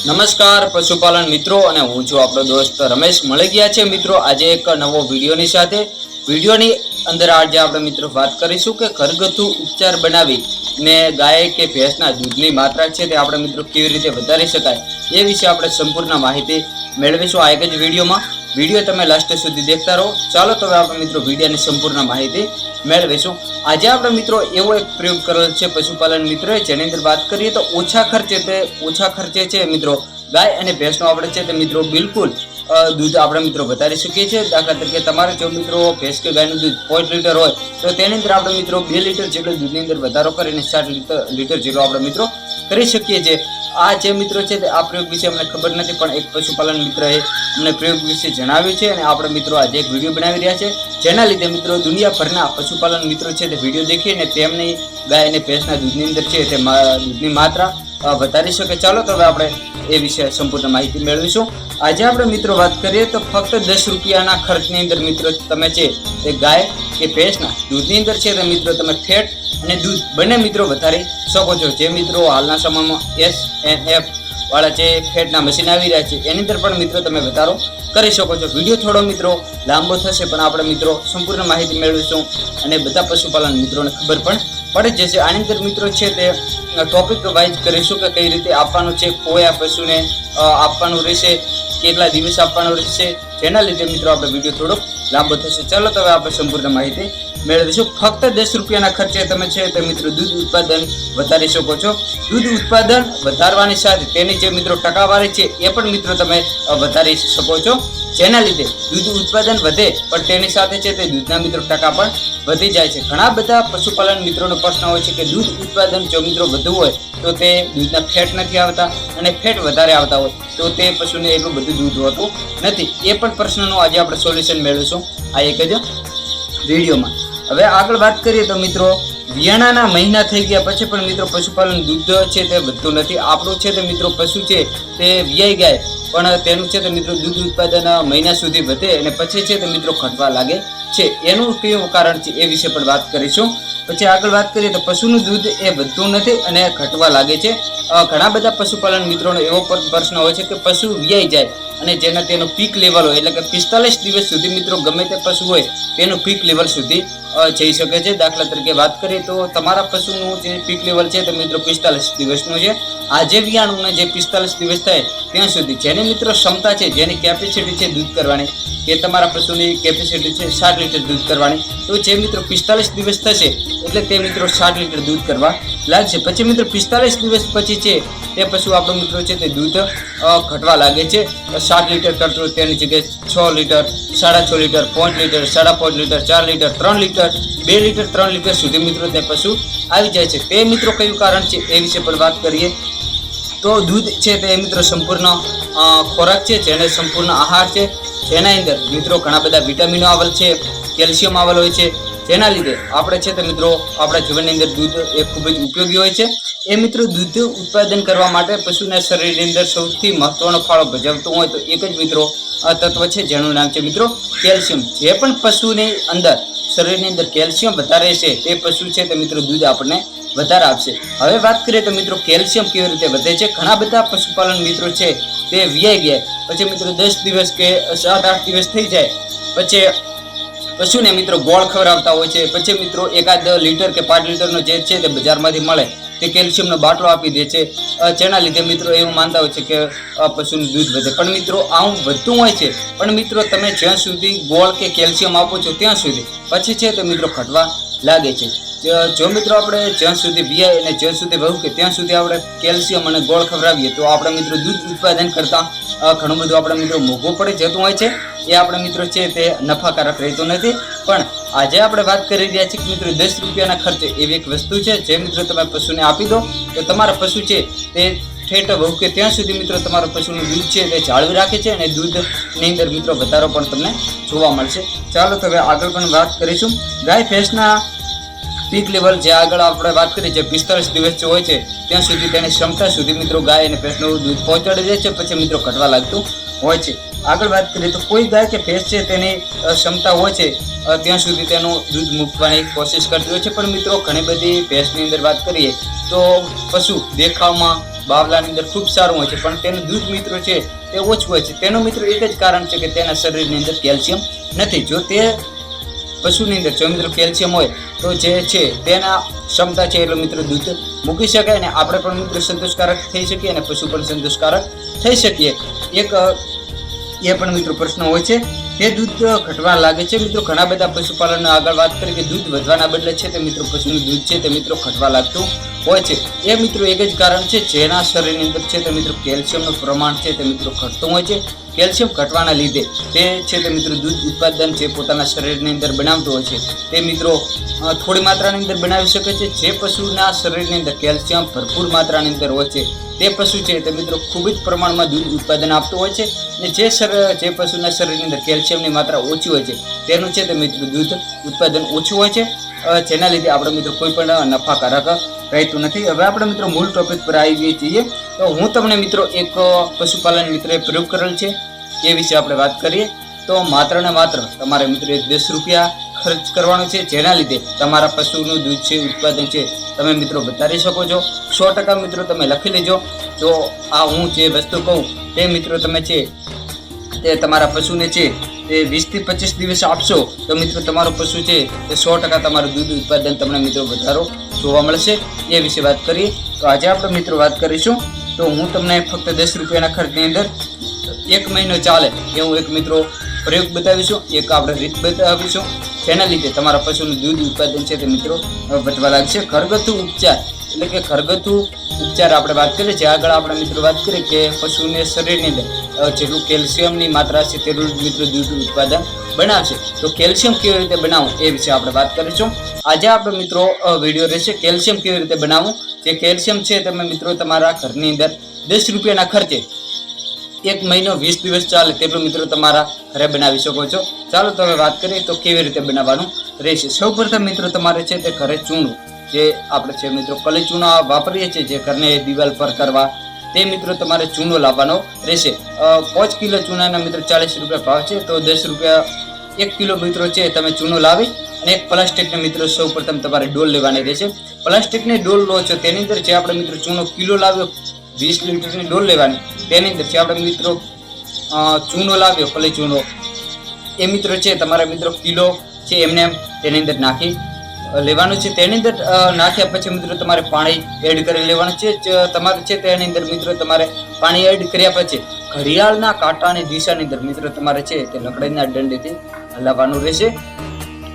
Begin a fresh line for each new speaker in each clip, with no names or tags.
નમસ્કાર, પશુપાલન મિત્રો અને હું છું આપણો દોસ્ત રમેશ. મળી ગયા છે મિત્રો આજે એક નવો વિડીયોની સાથે. વિડીયોની અંદર આજે આપણે મિત્રો વાત કરીશું કે ઘરગથ્થુ ઉપચાર બનાવી ને ગાય કે ભેંસના દૂધની માત્રા છે તે આપણે મિત્રો કેવી રીતે વધારી શકાય એ વિશે આપણે સંપૂર્ણ માહિતી મેળવીશું આ એક જ વિડીયોમાં. વીડિયો તમે લાસ્ટ સુધી દેખતા રહો. ચાલો તો આપણે મિત્રો વિડીયાની સંપૂર્ણ માહિતી મેળવીશું. આજે આપણે મિત્રો એવો એક પ્રયોગ કરેલો છે પશુપાલન મિત્રોએ, જેની અંદર વાત કરીએ તો ઓછા ખર્ચે તે ઓછા ખર્ચે છે મિત્રો ગાય અને ભેંસનો આપણે છે તે મિત્રો બિલકુલ દૂધ આપણે મિત્રો વધારી શકીએ છીએ. દાખલા તરીકે તમારે જો મિત્રો ભેંસ કે ગાયનું દૂધ પોઈન્ટ લીટર હોય, તો તેની અંદર આપણે મિત્રો બે લીટર જેટલો દૂધની અંદર વધારો કરીને સાત લીટર લીટર જેટલો આપણે મિત્રો કરી શકીએ છીએ. આ જે મિત્રો છે આ પ્રયોગ વિશે અમને ખબર નથી, પણ એક પશુપાલન મિત્રએ અમને પ્રયોગ વિશે જણાવ્યું છે અને આપણે મિત્રો આજે એક વીડિયો બનાવી રહ્યા છે. જેના લીધે મિત્રો દુનિયાભરના પશુપાલન મિત્રો છે તે વીડિયો દેખીને તેમની ગાય અને ભેંસના દૂધની અંદર છે તે દૂધની માત્રા વધારી શકે ચાલો તો હવે આપણે એ વિશે સંપૂર્ણ માહિતી મેળવીશું. આજે આપણે મિત્રો વાત કરીએ તો ફક્ત દસ રૂપિયાના ખર્ચની અંદર મિત્રો તમે છે તે ગાય કે ભેંસના દૂધની અંદર છે તે મિત્રો તમે ફેટ અને દૂધ બંને મિત્રો વધારી શકો છો. જે મિત્રો હાલના સમયમાં એસ એન એફ વાળા જે ફેટના મશીન આવી રહ્યા છે, એની અંદર પણ મિત્રો તમે વધારો કરી શકો છો. વીડિયો થોડો મિત્રો લાંબો થશે, પણ આપણે મિત્રો સંપૂર્ણ માહિતી મેળવીશું અને બધા પશુપાલન મિત્રોને ખબર પણ પડી જશે આની અંદર મિત્રો છે તે ટોપિક વાઇઝ કરીશું કે કઈ રીતે આપવાનું છે આ પશુને આપવાનું રહેશે, કેટલા દિવસ આપવાનું રહેશે. જેના લીધે મિત્રો આપણે વીડિયો થોડો લાંબો થશે ચાલો તો હવે આપણે સંપૂર્ણ માહિતી મેળવીશું. ફક્ત દસ રૂપિયાના ખર્ચે તમે છે તે મિત્રો દૂધ ઉત્પાદન વધારી શકો છો. દૂધ ઉત્પાદન વધારવાની સાથે તેની જે મિત્રો ટકાવારી છે એ પણ મિત્રો તમે વધારી શકો છો. જેના લીધે દૂધ ઉત્પાદન વધે, પણ તેની સાથે છે તે દૂધના મિત્રો ટકા પણ વધી જાય છે. ઘણા બધા પશુપાલન મિત્રોનો પ્રશ્ન હોય છે કે દૂધ ઉત્પાદન જો મિત્રો વધુ હોય, તો તે દૂધના ફેટ નથી આવતા અને ફેટ વધારે આવતા હોય, તો તે પશુને એટલું બધું દૂધ હોતું નથી. એ પણ પ્રશ્નનું આજે આપણે સોલ્યુશન મેળવીશું. આ એક જ વિડીયોમાં. હવે આગળ વાત કરીએ તો મિત્રો, વિયાણાના મહિના થઈ ગયા પછી પણ મિત્રો પશુપાલન દૂધ છે તે વધતું નથી. આપણું છે તે મિત્રો પશુ છે તે વિયાઈ ગાય પણ તેનું છે તો મિત્રો દૂધ ઉત્પાદન મહિના સુધી વધે અને પછી છે તો મિત્રો ઘટવા લાગે છે. એનું કેવું કારણ છે એ વિશે પણ વાત કરીશું. પછી આગળ વાત કરીએ તો પશુનું દૂધ એ વધતું નથી અને ઘટવા લાગે છે. ઘણા બધા પશુપાલન મિત્રોનો એવો પણ પ્રશ્ન હોય છે કે પશુ વિયાઈ જાય અને જેના તેનું પીક લેવલ હોય, એટલે કે પિસ્તાલીસ દિવસ સુધી મિત્રો ગમે તે પશુ હોય, તેનું પીક લેવલ સુધી જઈ શકે છે. દાખલા તરીકે વાત કરીએ તો તમારા પશુનું જે પીક લેવલ છે તે મિત્રો પિસ્તાલીસ દિવસનું છે. આજે વિયાણુને જે પિસ્તાલીસ દિવસ થાય ત્યાં સુધી, જેની મિત્રો ક્ષમતા છે, જેની કેપેસિટી છે દૂધ કરવાની, કે તમારા પશુની કેપેસિટી છે સાત લીટર દૂધ કરવાની, તો જે મિત્રો પિસ્તાલીસ દિવસ થશે, એટલે તે મિત્રો સાત લીટર દૂધ કરવા લાગશે. પછી મિત્રો પિસ્તાલીસ દિવસ પછી છે, તે પશુ આપણો મિત્રો છે તે દૂધ ઘટવા લાગે છે. સાત લીટર કરતું તેની જગ્યાએ છ લીટર, સાડા છ લીટર, પાંચ લીટર, સાડા પાંચ લીટર, ચાર લીટર, ત્રણ લીટર, બે લીટર, ત્રણ લીટર સુધી મિત્રો તે પશુ આવી જાય છે. તે મિત્રો કયું કારણ છે એ વિશે પણ વાત કરીએ. તો દૂધ છે તે મિત્રો સંપૂર્ણ ખોરાક છે જેને સંપૂર્ણ આહાર છે. જેના અંદર મિત્રો ઘણા બધા વિટામિનો આવેલ છે, કેલ્શિયમ આવેલ હોય છે. જેના લીધે આપણે છે તે મિત્રો આપણા જીવનની અંદર દૂધ એ ખૂબ જ ઉપયોગી હોય છે. એ મિત્રો દૂધ ઉત્પાદન કરવા માટે પશુના શરીરની અંદર સૌથી મહત્વનો ફાળો ભજવતો હોય તો એક જ મિત્રો તત્વ છે, જેનું નામ છે મિત્રો કેલ્શિયમ. જે પણ પશુની અંદર શરીરની અંદર કેલ્શિયમ વધારે છે, તે પશુ છે, તે મિત્રો દૂધ આપણને વધારે આપશે. હવે વાત કરીએ તો મિત્રો કેલ્શિયમ કેવી રીતે વધે છે, ઘણા બધા પશુપાલન મિત્રો છે, તે વ્યાઈ ગયા. પછી મિત્રો દસ દિવસ કે સાત, આઠ દિવસ થઈ જાય. પછી પશુને મિત્રો ગોળ ખવડાવતા હોય છે, પછી મિત્રો એકાદ લીટર કે પાંચ લીટરનો જે છે તે બજારમાંથી મળે. તે કેલ્શિયમનો બાટલો આપી દે છે. જેના લીધે મિત્રો એવું માનતા હોય છે કે પશુનું દૂધ વધે. પણ મિત્રો આવું વધતું હોય છે. પણ મિત્રો તમે જ્યાં સુધી ગોળ કે કેલ્શિયમ આપો છો ત્યાં સુધી. પછી છે તે મિત્રો ઘટવા લાગે છે. જો મિત્રો આપણે જ્યાં સુધી વિયાય અને જ્યાં સુધી વહુ કે ત્યાં સુધી આપણે કેલ્શિયમ અને ગોળ ખવડાવીએ, તો આપણે મિત્રો દૂધ ઉત્પાદન કરતાં ઘણું બધું આપણે મિત્રો મોંઘું પડી જતું હોય છે. એ આપણે મિત્રો છે તે નફાકારક રહેતું નથી. પણ આજે આપણે વાત કરી રહ્યા છીએ કે મિત્રો દસ રૂપિયાના ખર્ચે એવી એક વસ્તુ છે જે મિત્રો તમે પશુને આપી દો. તો તમારા પશુ છે તે ઠેઠ વહુ કે ત્યાં સુધી મિત્રો તમારા પશુનું દૂધ છે તે જાળવી રાખે છે અને દૂધની અંદર મિત્રો વધારો પણ તમને જોવા મળશે. ચાલો તો હવે આગળ પણ વાત કરીશું. ગાય ભેંસના પીક લેવલ જે આગળ આપણે વાત કરી જે પિસ્તાલીસ દિવસ જે હોય છે ત્યાં સુધી તેની ક્ષમતા સુધી મિત્રો ગાય અને ભેંસનું દૂધ પહોંચાડી દે છે. પછી મિત્રો ઘટવા લાગતું હોય છે. આગળ વાત કરીએ તો કોઈ ગાય કે ભેંસ છે તેની ક્ષમતા હોય છે ત્યાં સુધી તેનું દૂધ મૂકવાની કોશિશ કરતી હોય છે. પણ મિત્રો, ઘણી બધી ભેંસની અંદર વાત કરીએ તો પશુ દેખાવમાં બાવલાની અંદર ખૂબ સારું હોય છે, પણ તેનું દૂધ મિત્રો છે તે ઓછું હોય છે. તેનું મિત્રો એક જ કારણ છે કે તેના શરીરની અંદર કેલ્શિયમ નથી. જો તે પશુની અંદર, જો મિત્રો કેલ્શિયમ હોય, તો જે છે તેના ક્ષમતા છે એટલું મિત્રો દૂધ મૂકી શકાય અને આપણે પણ મિત્રો સંતોષકારક થઈ શકીએ અને પશુ પણ સંતોષકારક થઈ શકીએ. એક એ પણ મિત્રો પ્રશ્ન હોય છે. તે દૂધ ઘટવા લાગે છે? મિત્રો, ઘણા બધા પશુપાલન આગળ વાત કરી કે દૂધ વધવાના બદલે છે તે મિત્રો પશુનું દૂધ છે તે મિત્રો ઘટવા લાગતું હોય છે. એ મિત્રો એક જ કારણ છે, જેના શરીરની અંદર છે તે મિત્રો કેલ્શિયમનું પ્રમાણ છે તે મિત્રો ઘટતું હોય છે. કેલ્શિયમ ઘટવાના લીધે તે છે તે મિત્રો દૂધ ઉત્પાદન જે પોતાના શરીરની અંદર બનાવતો હોય છે, તે મિત્રો થોડી માત્રાની અંદર બનાવી શકે છે. જે પશુના શરીરની અંદર કેલ્શિયમ ભરપૂર માત્રાની અંદર હોય છે, તે પશુ છે તે મિત્રો ખૂબ જ પ્રમાણમાં દૂધ ઉત્પાદન આપતું હોય છે. અને જે શરીર જે પશુના શરીરની અંદર કેલ્શિયમની માત્રા ઓછી હોય છે. તેનું છે તે મિત્રો દૂધ ઉત્પાદન ઓછું હોય છે. જેના લીધે આપણે મિત્રો કોઈ પણ નફાકારક રહેતું નથી. હવે આપણે મિત્રો મૂળ ટોપિક પર આવી જઈએ તો હું તમને મિત્રો એક પશુપાલન મિત્રએ પ્રયોગ કરેલ છે. એ વિશે આપણે વાત કરીએ. તો માત્ર ને માત્ર તમારે મિત્રો દસ રૂપિયા ખર્ચ કરવાનો છે. જેના લીધે તમારા પશુનું દૂધ છે, ઉત્પાદન છે, તમે મિત્રો વધારી શકો છો. સો ટકા મિત્રો તમે લખી લેજો. જો આ હું જે વસ્તુ કહું, તે મિત્રો તમે છે તે તમારા પશુને છે તે વીસથી પચીસ દિવસ આપશો, તો મિત્રો તમારું પશુ છે તે સો ટકા તમારું દૂધ ઉત્પાદન તમને મિત્રો વધારો જોવા મળશે. એ વિશે વાત કરીએ, તો આજે આપણે મિત્રો વાત કરીશું, તો હું તમને ફક્ત દસ રૂપિયાના ખર્ચની અંદર એક મહિનો ચાલે એવું એક મિત્રો પ્રયોગ બતાવીશું, એક આપણે રીત બતાવીશું. તેના લીધે તમારા પશુનું દૂધ ઉત્પાદન છે તે મિત્રો વધવા લાગશે. ઘરગથ્થુ ઉપચાર એટલે કે ઘરગથ્થુ ઉપચાર આપણે વાત કરીએ છીએ આગળ આપણે મિત્રો વાત કરીએ કે પશુને શરીરની અંદર જેટલું કેલ્શિયમની માત્રા છે તેટલું મિત્રો દૂધ ઉત્પાદન બનાવશે. તો કેલ્શિયમ કેવી રીતે બનાવવું એ વિશે આપણે વાત કરીશું. આજે આપણે મિત્રો વીડિયો રહેશે કેલ્શિયમ કેવી રીતે બનાવવું. જે કેલ્શિયમ છે તમે મિત્રો તમારા ઘરની અંદર દસ રૂપિયાના ખર્ચે એક મહિનો, વીસ દિવસ ચાલે તેટલું મિત્રો તમારા ઘરે બનાવી શકો છો. ચાલો તમે વાત કરીએ તો કેવી રીતે બનાવવાનું રહેશે. સૌપ્રથમ મિત્રો તમારે છે તે ઘરે ચૂનું જે આપણે છે મિત્રો કલી ચૂના વાપરીએ છીએ જે ઘરને દિવાલ પર કરવા, તે મિત્રો તમારે ચૂનો લાવવાનો રહેશે. પાંચ કિલો ચૂનાના મિત્રો ચાલીસ રૂપિયા ભાવ છે, તો દસ રૂપિયા એક કિલો મિત્રો છે, તમે ચૂનો લાવી અને એક પ્લાસ્ટિકને મિત્રો સૌ પ્રથમ તમારે ડોલ લેવાની રહેશે. પ્લાસ્ટિકની ડોલ લો છો તેની અંદર જે આપણે મિત્રો ચૂનો કિલો લાવ્યો, વીસ લીટરની ડોલ લેવાની, તેની અંદર જે આપણે મિત્રો ચૂનો લાવ્યો, કલી ચૂનો, એ મિત્રો છે, તમારા મિત્રો કિલો છે એમને એમ તેની અંદર નાખી લેવાનું છે તેની અંદર નાખ્યા પછી મિત્રો તમારે પાણી એડ કરી લેવાનું છે. તમારે છે તેની અંદર મિત્રો તમારે પાણી એડ કર્યા પછી ઘડિયાળના કાંટાની દિશાની અંદર મિત્રો તમારે છે તે લકડીના દંડેથી હલાવવાનું રહેશે.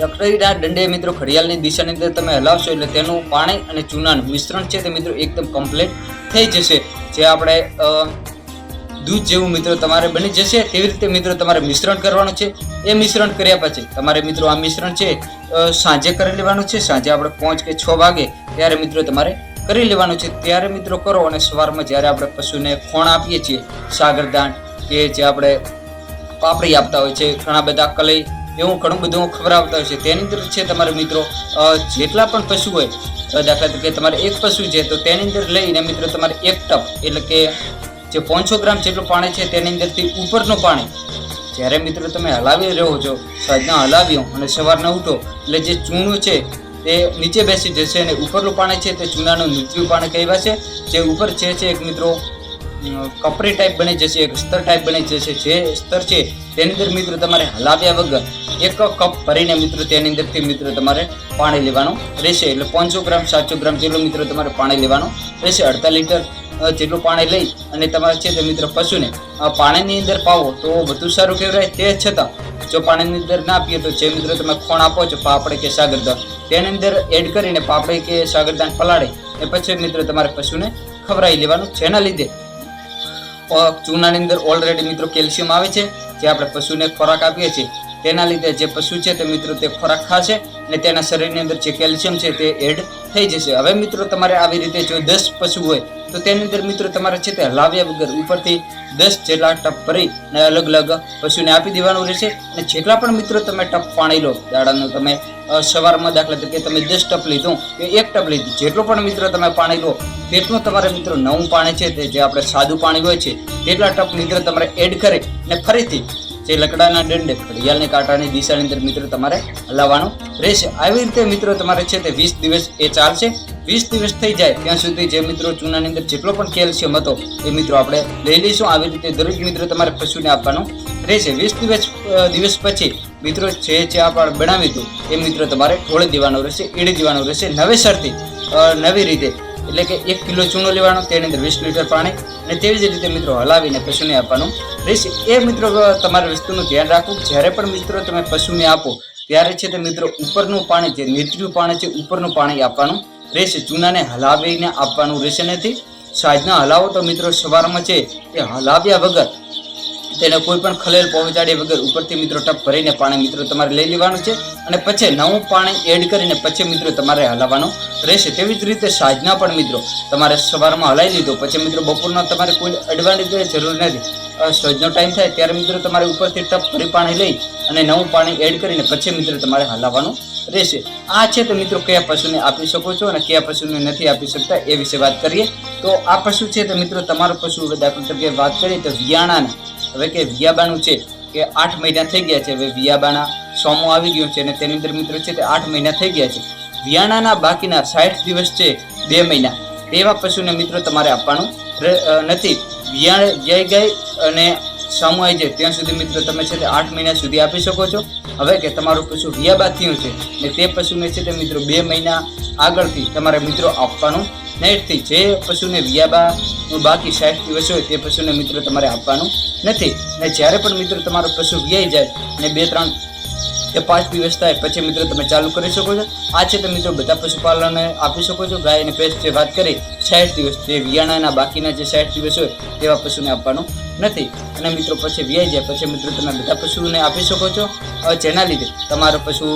લકડીના દંડે મિત્રો ઘડિયાળની દિશાની અંદર તમે હલાવશો એટલે તેનું પાણી અને ચૂનાનું મિશ્રણ છે તે મિત્રો એકદમ કમ્પ્લીટ થઈ જશે. જે આપણે દૂધ જેવું મિત્રો તમારે બની જશે, તેવી રીતે મિત્રો તમારે મિશ્રણ કરવાનું છે. એ મિશ્રણ કર્યા પછી તમારે મિત્રો આ મિશ્રણ છે સાંજે કરી લેવાનું છે. સાંજે આપણે પાંચ કે છ વાગે ત્યારે મિત્રો તમારે કરી લેવાનું છે. ત્યારે મિત્રો કરો અને સવારમાં જ્યારે આપણે પશુને ખોણ આપીએ છીએ સાગરદાન કે જે આપણે પાપડી આપતા હોય છે, ઘણા બધા કલઈ એવું ઘણું બધું ખવડાવતા હોય છે, તેની અંદર છે તમારે મિત્રો જેટલા પણ પશુ હોય, દાખલા તરીકે તમારે એક પશુ છે, તો તેની અંદર લઈને મિત્રો તમારે એક ટપ એટલે કે જે પાંચસો ગ્રામ જેટલું પાણી છે તેની અંદરથી ઉપરનું પાણી. જ્યારે મિત્રો તમે હલાવી રહ્યો છો, સાંજના હલાવ્યો અને સવારના ઉઠો, એટલે જે ચૂનું છે તે નીચે બેસી જશે અને ઉપરનું પાણી છે તે ચૂનાનું નીચલું પાણી કહેવાશે જે ઉપર છે છે એક મિત્રો કપરી ટાઈપ બની જશે, એક સ્તર ટાઈપ બની જશે. જે સ્તર છે તેની અંદર મિત્રો તમારે હલાવ્યા વગર એક કપ ભરીને મિત્રો તેની અંદરથી મિત્રો તમારે પાણી લેવાનું રહેશે. એટલે પાંચસો ગ્રામ, સાતસો ગ્રામ જેટલું મિત્રો તમારે પાણી લેવાનું રહેશે. અડધા લીટર જેટલું પાણી લઈ અને તમારે છે તે મિત્ર પશુને પાણીની અંદર પાવો તો વધુ સારું કહેવાય. તે છતાં, જો પાણીની અંદર ના પીએ તો જે મિત્રો તમે ખોણ આપો છો, પાપડે કે સાગરદાન તેની અંદર એડ કરીને પાપડે કે સાગરદાન પલાળે, એ પછી મિત્રો તમારે પશુને ખવડાવી લેવાનું જેના લીધે. ચૂનાની અંદર ઓલરેડી મિત્રો કેલ્શિયમ આવે છે, જે આપણે પશુને ખોરાક આપીએ છીએ, તેના લીધે જે પશુ છે તે મિત્રો તે ખોરાક ખાશે અને તેના શરીરની અંદર જે કેલ્શિયમ છે તે એડ થઈ જશે. હવે મિત્રો તમારે આવી રીતે જો દસ પશુ હોય, તો તેની અંદર મિત્રો તમારે છે તે હલાવ્યા વગર ઉપરથી દસ જેટલા ટપ ભરી અને અલગ અલગ પશુને આપી દેવાનું રહેશે. અને જેટલા પણ મિત્રો તમે ટપ પાણી લો, દાડાનું તમે સવારમાં દાખલા તરીકે તમે દસ ટપ લીધું કે એક ટપ લીધું. જેટલું પણ મિત્રો તમે પાણી લો, તેટલું તમારે મિત્રો નવું પાણી છે તે જે આપણે સાદું પાણી હોય છે, તેટલા ટપ મિત્રો તમારે એડ કરી અને ફરીથી જે લકડાના દંડે ઘડિયાળની કાંટાની દિશાની અંદર મિત્રો તમારે હલાવવાનું રહેશે. આવી રીતે મિત્રો તમારે છે તે વીસ દિવસ એ ચાલશે. વીસ દિવસ થઈ જાય ત્યાં સુધી જે મિત્રો ચૂનાની અંદર જેટલો પણ કેલ્શિયમ હતો એ મિત્રો આપણે લઈ લઈશું. આવી રીતે દરેક મિત્રો તમારે પશુને આપવાનું રહેશે. વીસ દિવસ દિવસ પછી મિત્રો જે જે આપણે બનાવ્યું હતું એ મિત્રો તમારે ઢોળી દેવાનું રહેશે, ઈડી દેવાનું રહેશે. નવેસરથી નવી રીતે એટલે કે એક કિલો ચૂનો લેવાનો, તેની અંદર વીસ લીટર પાણી અને તેવી જ રીતે મિત્રો હલાવીને પશુને આપવાનું. રહેશે એ મિત્રો તમારે વસ્તુનું ધ્યાન રાખવું. જ્યારે પણ મિત્રો તમે પશુને આપો, ત્યારે છે તે મિત્રો ઉપરનું પાણી જે નીતર્યું પાણી છે, ઉપરનું પાણી આપવાનું. રહેશે ચૂનાને હલાવીને આપવાનું રહેશે નથી. સાંજના હલાવો તો મિત્રો સવારમાં છે તે હલાવ્યા વગર તેને કોઈ પણ ખલેલ પહોંચાડ્યા વગર ઉપરથી મિત્રો ટપ ભરીને પાણી મિત્રો તમારે લઈ લેવાનું છે અને પછી નવું પાણી એડ કરીને પછી મિત્રો તમારે હલાવવાનું રહેશે. તેવી જ રીતે સાંજના પણ મિત્રો તમારે સવારમાં હલાવી લીધો. પછી મિત્રો બપોરનો તમારે કોઈ એડવાન્ટેજ જરૂર નથી. સાંજનો ટાઈમ થાય ત્યારે મિત્રો તમારે ઉપરથી ટપ ભરી પાણી લઈ અને નવું પાણી એડ કરીને પછી મિત્રો તમારે હલાવવાનું રહેશે. આ છે તો મિત્રો કયા પશુને આપી શકો છો અને કયા પશુને નથી આપી શકતા એ વિશે વાત કરીએ. તો આ પશુ છે તો મિત્રો તમારો પશુ દાખલ તરીકે વાત કરીએ તો વિયાણાના. હવે કે વિયાબાનું છે કે આઠ મહિના થઈ ગયા છે. હવે વિયાબાના સોમો આવી ગયો છે અને તેની અંદર મિત્રો છે તે આઠ મહિના થઈ ગયા છે. વિયાણાના બાકીના સાઠ દિવસ છે બે મહિના. તેવા પશુને મિત્રો તમારે આપવાનું નથી. વિયાણ જઈ ગઈ અને સામું આવી જાય ત્યાં સુધી મિત્રો તમે છે તે આઠ મહિના સુધી આપી શકો છો. હવે કે તમારું પશુ વિયાબા થયું છે, ને તે પશુને છે તે મિત્રો બે મહિના આગળથી તમારે મિત્રો આપવાનું નેટથી જે પશુને વિયાબાનું બાકી સાઠ દિવસ હોય, તે પશુને મિત્રો તમારે આપવાનું નથી. ને જ્યારે પણ મિત્રો તમારું પશુ વ્યાઈ જાય, ને બે, ત્રણ કે પાંચ દિવસ થાય, પછી મિત્રો તમે ચાલુ કરી શકો છો. આ છે તમે મિત્રો બધા પશુપાલનને આપી શકો છો. ગાય અને ભેંસ જે વાત કરી, સાઠ દિવસ, જે વિયાણાના બાકીના જે સાઠ દિવસ હોય, તેવા પશુને આપવાનું નથી. અને મિત્રો પછી વ્યાઈ જાય, પછી મિત્રો તમે બધા પશુને આપી શકો છો. જેના લીધે તમારો પશુ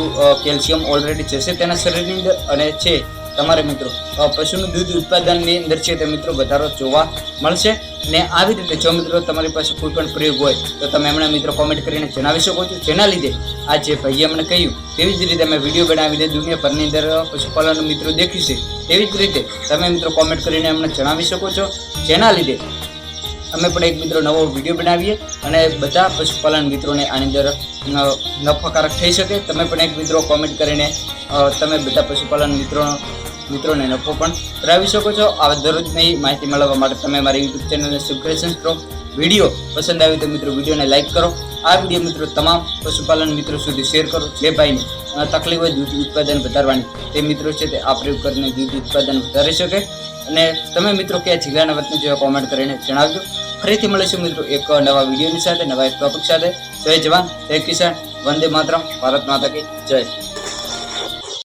કેલ્શિયમ ઓલરેડી જશે તેના શરીરની અંદર અને છે તમારે મિત્રો પશુનું દૂધ ઉત્પાદનની અંદર છે તે મિત્રો વધારો જોવા મળશે. ને આવી રીતે જો મિત્રો તમારી પાસે કોઈ પણ પ્રયોગ હોય, તો તમે એમણે મિત્રો કોમેન્ટ કરીને જણાવી શકો છો. જેના લીધે આ જે ભાઈએ અમને કહ્યું, તેવી જ રીતે અમે વીડિયો બનાવીને દુનિયાભરની અંદર પશુપાલન મિત્રો દેખીશું. તેવી જ રીતે તમે મિત્રો કોમેન્ટ કરીને અમને જણાવી શકો છો. જેના લીધે અમે પણ એક મિત્રો નવો વીડિયો બનાવીએ અને બધા પશુપાલન મિત્રોને આની અંદર નફાકારક થઈ શકે. તમે પણ એક મિત્રો કોમેન્ટ કરીને તમે બધા પશુપાલન મિત્રો મિત્રોને નફો પણ કરાવી શકો છો. આ દરરોજની માહિતી મેળવવા માટે તમે મારી યુટ્યુબ ચેનલને સબસ્ક્રિપ્શન કરો વીડિયો પસંદ આવ્યો તો મિત્રો વિડીયોને લાઇક કરો. આ વીડિયો મિત્રો તમામ પશુપાલન મિત્રો સુધી શેર કરો. જે ભાઈને તકલીફ હોય દૂધ ઉત્પાદન વધારવાની, તે મિત્રો છે તે આ પ્રયોગ કરીને દૂધ ઉત્પાદન વધારી શકે. અને તમે મિત્રો કયા જિલ્લાના વતની જેવા કોમેન્ટ કરીને જણાવજો. ફરીથી મળીશું મિત્રો એક નવા વિડીયોની સાથે, નવા એક ટોપિક સાથે. જય જવાન, જય કિસાન, વંદે માતરમ, ભારત માતા કી જય.